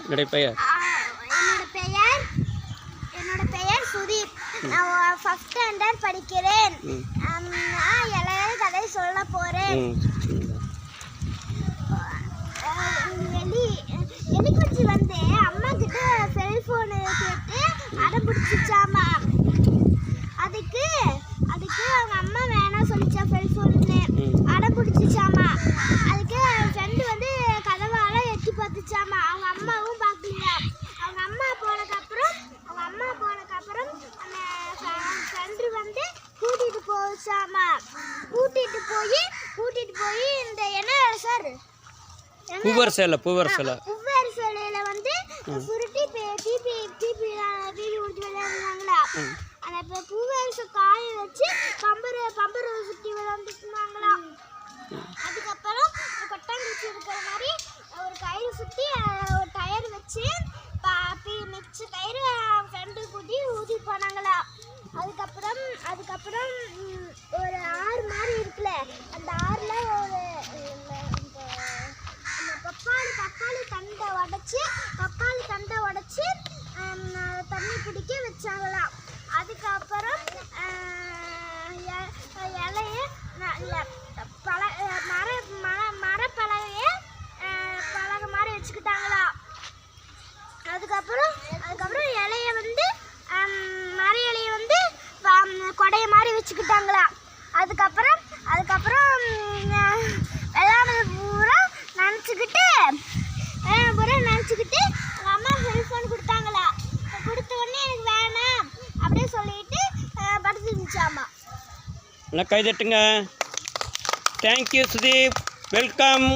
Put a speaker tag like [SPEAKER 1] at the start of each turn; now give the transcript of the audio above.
[SPEAKER 1] என்னுடைய பெயர்?
[SPEAKER 2] என்னோட பெயர் என்னோட பெயர் சுதீப். நான் ஃபஸ்ட் ஸ்டாண்டர்ட் படிக்கிறேன். நான் இளைய கதை சொல்ல
[SPEAKER 1] சரிங்க.
[SPEAKER 2] எலி எலிக்குச்சி வந்து அம்மா கிட்ட செல்போனு கேட்டு அடம் பிடிச்சிச்சாமா அதுக்கு அதுக்கு அவங்க அம்மா வேணாம் சொல்லிச்சா செல்போன்னு
[SPEAKER 1] ம்.
[SPEAKER 2] அடம் பிடிச்சிச்சாமா அதுக்கு ஃப்ரெண்டு வந்து கதவால எட்டி பார்த்துச்சாமா அவங்க அம்மாவும் பார்க்கலையா அவங்க அம்மா போனதுக்கப்புறம் அவங்க அம்மா போனதுக்கப்புறம் அந்த ஃப்ரெண்டு வந்து போச்சாமா கூட்டிட்டு போய் கூட்டிட்டு போய் இந்த என்ன சார்.
[SPEAKER 1] பூவர் சேலை பூவர் சேலை.
[SPEAKER 2] உவ்வேறு சிலையில வந்து சுருட்டி டிபி டிபி டிபி ஊட்டி விளையாடுறாங்களா? அந்த இப்போ பூவேரிச காய வச்சு பம்பரு பம்பரு சுற்றி விளையாண்டுட்டு இருந்தாங்களா? தக்காளி தண்டை உடச்சி தக்காளி தண்டை உடச்சி தண்ணி பிடிக்க வச்சாங்களாம். அதுக்கப்புறம் எ- இலைய பல மர மர மரப்பலகைய பலகை மாதிரி வச்சுக்கிட்டாங்களாம். அதுக்கப்புறம் அதுக்கப்புறம் இலைய வந்து மர இலைய வந்து கொடையை மாதிரி வச்சுக்கிட்டாங்களா அதுக்கப்புறம் நினச்சிக்கிட்டு பூரா நினச்சிக்கிட்டு எங்கள் அம்மா செல்ஃபோன் கொடுத்தாங்களா. கொடுத்த உடனே எனக்கு வேணாம். அப்படியே சொல்லிட்டு அஹ், படுத்து இருந்துச்சாமா
[SPEAKER 1] நல்லா கை தட்டுங்க? Thank you Sudeep welcome